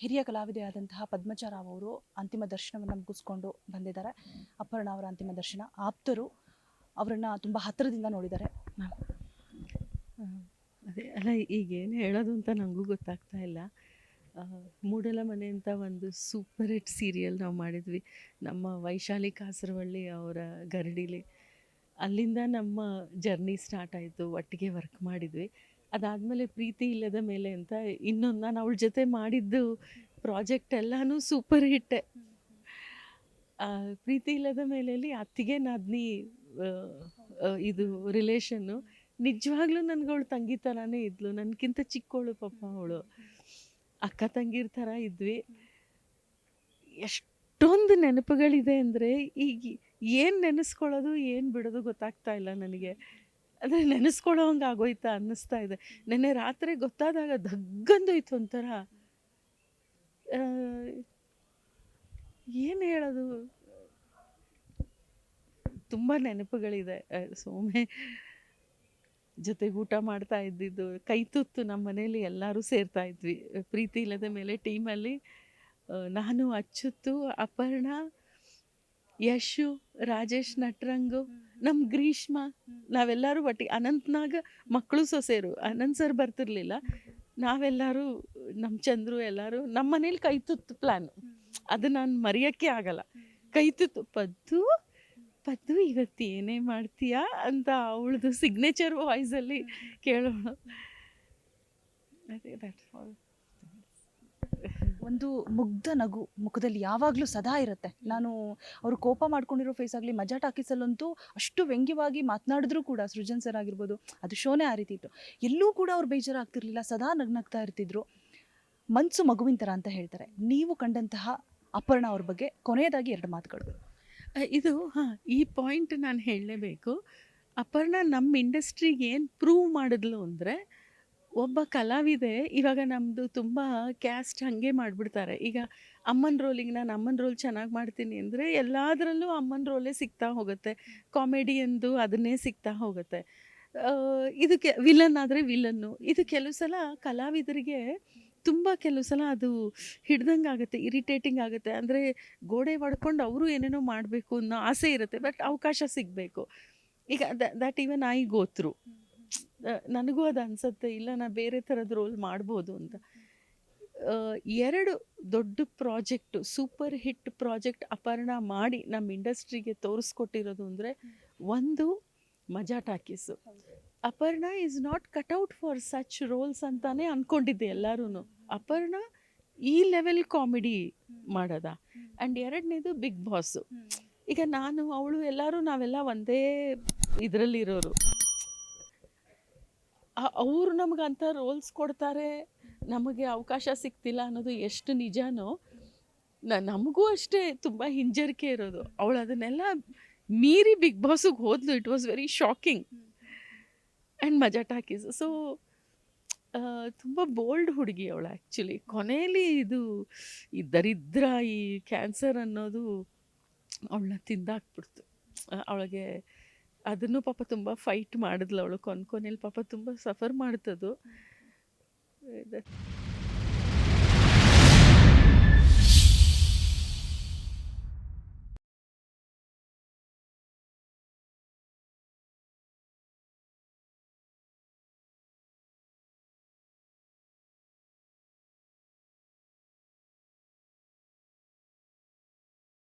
ಹಿರಿಯ ಕಲಾವಿದೆ ಆದಂತಹ ಪದ್ಮಚಾರಾವ್ ಅವರು ಅಂತಿಮ ದರ್ಶನವನ್ನು ಮುಗಿಸ್ಕೊಂಡು ಬಂದಿದ್ದಾರೆ. ಅಪರ್ಣ ಅವರ ಅಂತಿಮ ದರ್ಶನ ಆಪ್ತರು ಅವರನ್ನು ತುಂಬ ಹತ್ತಿರದಿಂದ ನೋಡಿದ್ದಾರೆ. ಅದೇ, ಅಲ್ಲ ಈಗೇನು ಹೇಳೋದು ಅಂತ ನನಗೂ ಗೊತ್ತಾಗ್ತಾ ಇಲ್ಲ. ಮೂಡಲ ಮನೆ ಅಂತ ಒಂದು ಸೂಪರ್ ಹಿಟ್ ಸೀರಿಯಲ್ ನಾವು ಮಾಡಿದ್ವಿ. ನಮ್ಮ ವೈಶಾಲಿ ಕಾಸರವಳ್ಳಿ ಅವರ ಗರಡಿಲಿ. ಅಲ್ಲಿಂದ ನಮ್ಮ ಜರ್ನಿ ಸ್ಟಾರ್ಟ್ ಆಯಿತು. ಒಟ್ಟಿಗೆ ವರ್ಕ್ ಮಾಡಿದ್ವಿ. ಅದಾದಮೇಲೆ ಪ್ರೀತಿ ಇಲ್ಲದ ಮೇಲೆ ಅಂತ ಇನ್ನೊಂದು ನಾನು ಅವಳ ಜೊತೆ ಮಾಡಿದ್ದು ಪ್ರಾಜೆಕ್ಟ್ ಎಲ್ಲನೂ ಸೂಪರ್ ಹಿಟ್ಟೆ ಪ್ರೀತಿ ಇಲ್ಲದ ಮೇಲೆಯಲ್ಲಿ ಅತ್ತಿಗೆ, ನಾದ್ನಿ ಇದು ರಿಲೇಷನ್ನು ನಿಜವಾಗ್ಲೂ ನನ್ಗೆ ಅವಳು ತಂಗಿ ಥರನೇ ಇದ್ಲು. ನನಗಿಂತ ಚಿಕ್ಕವಳು ಪಾಪ ಅವಳು. ಅಕ್ಕ, ತಂಗಿರ ಥರ ಇದ್ವಿ. ಎಷ್ಟೊಂದು ನೆನಪುಗಳಿದೆ ಅಂದರೆ ಈಗ ಏನು ನೆನೆಸ್ಕೊಳ್ಳೋದು, ಏನು ಬಿಡೋದು ಗೊತ್ತಾಗ್ತಾ ಇಲ್ಲ ನನಗೆ. ಅಂದರೆ ನೆನೆಸ್ಕೊಳ್ಳೋ ಹಂಗೆ ಆಗೋಯ್ತಾ ಅನ್ನಿಸ್ತಾ ಇದೆ. ನೆನ್ನೆ ರಾತ್ರಿ ಗೊತ್ತಾದಾಗ ದಗ್ಗಂದೋಯ್ತು ಒಂಥರ. ಏನು ಹೇಳೋದು? ತುಂಬ ನೆನಪುಗಳಿದೆ. ಸೋಮೆ ಜೊತೆ ಊಟ ಮಾಡ್ತಾ ಇದ್ದಿದ್ದು, ಕೈ ತುತ್ತು ನಮ್ಮ ಮನೇಲಿ ಎಲ್ಲರೂ ಸೇರ್ತಾ ಇದ್ವಿ. ಪ್ರೀತಿ ಇಲ್ಲದ ಮೇಲೆ ಟೀಮಲ್ಲಿ ನಾನು, ಅಚ್ಚುತ್ತು, ಅಪರ್ಣ ಯಶು ರಾಜೇಶ್ ನಟ್ರಂಗು ನಮ್ಮ ಗ್ರೀಷ್ಮ ನಾವೆಲ್ಲರೂ ಒಟ್ಟಿ ಅನಂತ್ನಾಗ ಮಕ್ಕಳು ಸೊಸೆರು ಅನಂತ್ ಸರ್ ಬರ್ತಿರ್ಲಿಲ್ಲ. ನಾವೆಲ್ಲರೂ ನಮ್ಮ ಚಂದ್ರು ಎಲ್ಲರೂ ನಮ್ಮ ಮನೇಲಿ ಕೈತುತ್ತು ಪ್ಲ್ಯಾನು ಅದು ನಾನು ಮರೆಯೋಕ್ಕೆ ಆಗಲ್ಲ. ಕೈ ತುತ್ತು ಪದ್ದು ಪದ್ದು ಇವತ್ತು ಏನೇ ಮಾಡ್ತೀಯಾ? ಅಂತ ಅವಳದು ಸಿಗ್ನೇಚರ್ ವಾಯ್ಸಲ್ಲಿ ಕೇಳೋಣ ಅದೇ ಆಲ್ ಒಂದು ಮುಗ್ಧ ನಗು ಮುಖದಲ್ಲಿ ಯಾವಾಗಲೂ ಸದಾ ಇರುತ್ತೆ. ನಾನು ಅವರು ಕೋಪ ಮಾಡ್ಕೊಂಡಿರೋ ಫೇಸ್ ಆಗಲಿ, ಮಜಾ ಟಾಕೀಸಲ್ಲಂತೂ ಅಷ್ಟು ವ್ಯಂಗ್ಯವಾಗಿ ಮಾತನಾಡಿದ್ರು ಕೂಡ ಸೃಜನ್ ಸರ್ ಆಗಿರ್ಬೋದು, ಅದು ಶೋನೇ ಆ ರೀತಿ ಇತ್ತು. ಎಲ್ಲೂ ಕೂಡ ಅವ್ರು ಬೇಜಾರಾಗ್ತಿರ್ಲಿಲ್ಲ, ಸದಾ ನಗ್ನಗ್ತಾ ಇರ್ತಿದ್ರು. ಮನ್ಸು ಮಗುವಿನ ಥರ ಅಂತ ಹೇಳ್ತಾರೆ. ನೀವು ಕಂಡಂತಹ ಅಪರ್ಣ ಅವ್ರ ಬಗ್ಗೆ ಕೊನೆಯದಾಗಿ ಎರಡು ಮಾತುಗಳು. ಇದು, ಹಾಂ, ಈ ಪಾಯಿಂಟ್ ನಾನು ಹೇಳಲೇಬೇಕು. ಅಪರ್ಣ ನಮ್ಮ ಇಂಡಸ್ಟ್ರಿಗೆ ಏನು ಪ್ರೂವ್ ಮಾಡಿದ್ಲು ಅಂದರೆ ಒಬ್ಬ ಕಲಾವಿದೆ ಇವಾಗ ನಮ್ಮದು ತುಂಬ ಕ್ಯಾಸ್ಟ್ ಹಾಗೆ ಮಾಡಿಬಿಡ್ತಾರೆ. ಈಗ ಅಮ್ಮನ ರೋಲಿಗೆ ನಾನು ಅಮ್ಮನ ರೋಲ್ ಚೆನ್ನಾಗಿ ಮಾಡ್ತೀನಿ ಅಂದರೆ ಎಲ್ಲದರಲ್ಲೂ ಅಮ್ಮನ ರೋಲೇ ಸಿಗ್ತಾ ಹೋಗುತ್ತೆ. ಕಾಮಿಡಿ ಎಂದು ಅದನ್ನೇ ಸಿಗ್ತಾ ಹೋಗುತ್ತೆ. ಇದಕ್ಕೆ ವಿಲನ್ ಆದರೆ ವಿಲನ್ನು. ಇದು ಕೆಲವು ಸಲ ಕಲಾವಿದರಿಗೆ ತುಂಬ ಕೆಲವು ಸಲ ಅದು ಹಿಡ್ದಂಗೆ ಆಗುತ್ತೆ ಇರಿಟೇಟಿಂಗ್ ಆಗುತ್ತೆ. ಅಂದರೆ ಗೋಡೆ ಹೊಡ್ಕೊಂಡು ಅವರು ಏನೇನೋ ಮಾಡಬೇಕು ಅನ್ನೋ ಆಸೆ ಇರುತ್ತೆ, ಬಟ್ ಅವಕಾಶ ಸಿಗಬೇಕು. ಈಗ ದಟ್ ಈವನ್ ಐ ಗೋತ್ರು ನನಗೂ ಅದು ಅನಿಸುತ್ತೆ, ಇಲ್ಲ ನಾ ಬೇರೆ ಥರದ ರೋಲ್ ಮಾಡ್ಬೋದು ಅಂತ. ಎರಡು ದೊಡ್ಡ project super hit project Aparna ಮಾಡಿ ನಮ್ಮ ಇಂಡಸ್ಟ್ರಿಗೆ ತೋರಿಸ್ಕೊಟ್ಟಿರೋದು ಅಂದರೆ ಒಂದು Majaa Talkies. Aparna is not cutout for such roles ಅಂತಾನೆ ಅಂದ್ಕೊಂಡಿದ್ದೆ ಎಲ್ಲರೂ ಅಪರ್ಣ ಈ ಲೆವೆಲ್ ಕಾಮಿಡಿ ಮಾಡೋದ. ಆ್ಯಂಡ್ ಎರಡನೇದು ಬಿಗ್ ಬಾಸು ಈಗ ನಾನು, ಅವಳು ಎಲ್ಲರೂ ನಾವೆಲ್ಲ ಒಂದೇ ಇದರಲ್ಲಿರೋರು. ಅವರು ನಮ್ಗೆ ಅಂಥ ರೋಲ್ಸ್ ಕೊಡ್ತಾರೆ. ನಮಗೆ ಅವಕಾಶ ಸಿಗ್ತಿಲ್ಲ ಅನ್ನೋದು ಎಷ್ಟು ನಿಜನೋ, ನ- ನಮಗೂ ಅಷ್ಟೇ ತುಂಬ ಹಿಂಜರಿಕೆ ಇರೋದು. ಅವಳು ಅದನ್ನೆಲ್ಲ ಮೀರಿ ಬಿಗ್ ಬಾಸಿಗೆ ಹೋದ್ಲು. It was very shocking and Majaa Talkies so ತುಂಬ ಬೋಲ್ಡ್ ಹುಡುಗಿ ಅವಳು ಆ್ಯಕ್ಚುಲಿ ಕೊನೆಯಲ್ಲಿ ಇದು, ಈ ದರಿದ್ರ, ಈ ಕ್ಯಾನ್ಸರ್ ಅನ್ನೋದು ಅವಳನ್ನ ತಿಂದಾಕ್ಬಿಡ್ತು. ಅವಳಿಗೆ ಅದನ್ನು ಪಾಪ ತುಂಬ ಫೈಟ್ ಮಾಡಿದ್ಲು ಅವಳು. ಕೊನೆ ಕೊನೆಯಲ್ಲಿ ಪಾಪ ತುಂಬ ಸಫರ್ ಮಾಡ್ತದು